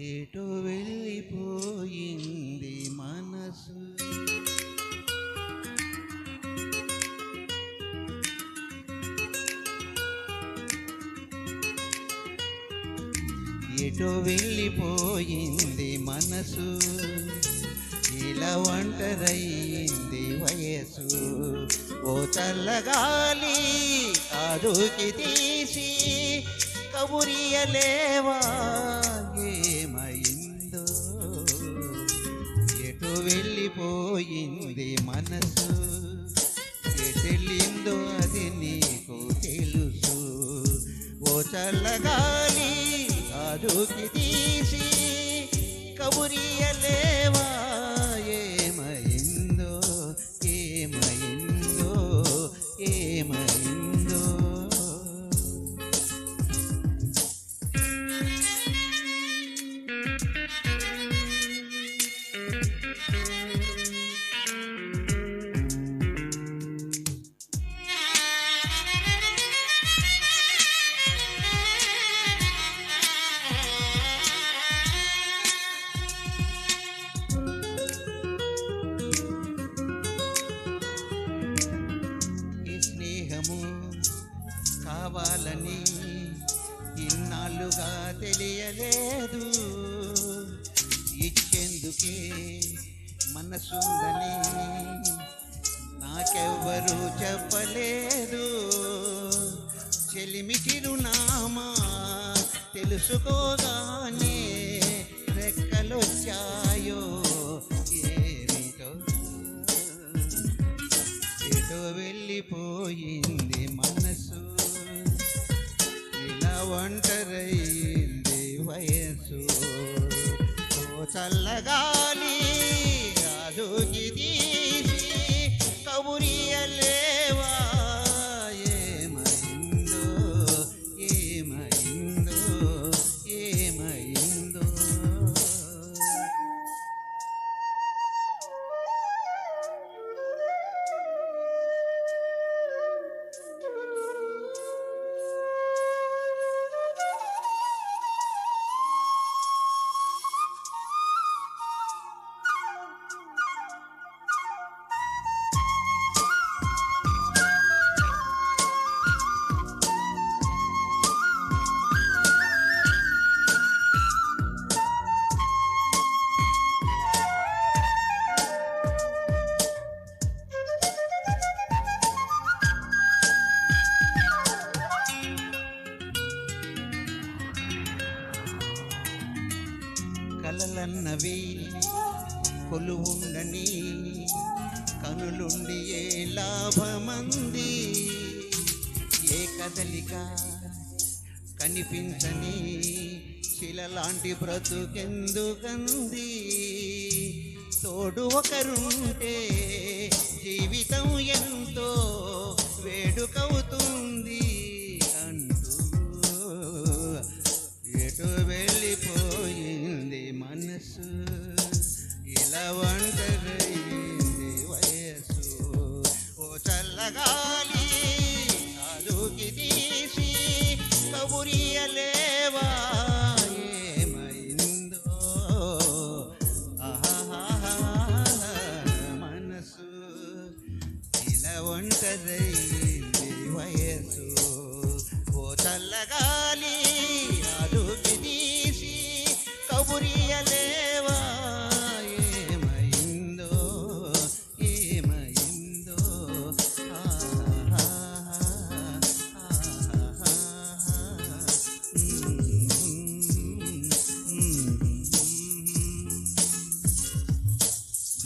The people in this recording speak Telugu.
ఏటో వెళ్ళిపోయింది మనసు. ఎటో వెళ్ళిపోయింది మనసు. ఇలా ఒంటరయింది వయసు. ఓ చల్లగాలి అదుకి తీసి కబురియలేవా మనసు ఎటెళ్ళిందో అది నీకు తెలుసు. ఓ చల్లగాలి అదుకి తీసి కబురియలే తెలియలేదు. ఇచ్చేందుకే మనసుందని నాకెవ్వరూ చెప్పలేదు. చెలిమి చిరునామా తెలుసుకోగానే రెక్కలొచ్చాయో ఏమిటో. ఎటో వెళ్ళిపోయింది మనసు. ఇలా ఒంటరయింది వయసు ఓ కలలన్నవి కొలువుండని కనులుండి ఏ లాభమంది? ఏ కదలిక కనిపించని శిలలాంటి బ్రతుకెందుకంది? తోడు ఒకరుంటే జీవితం ఎంతో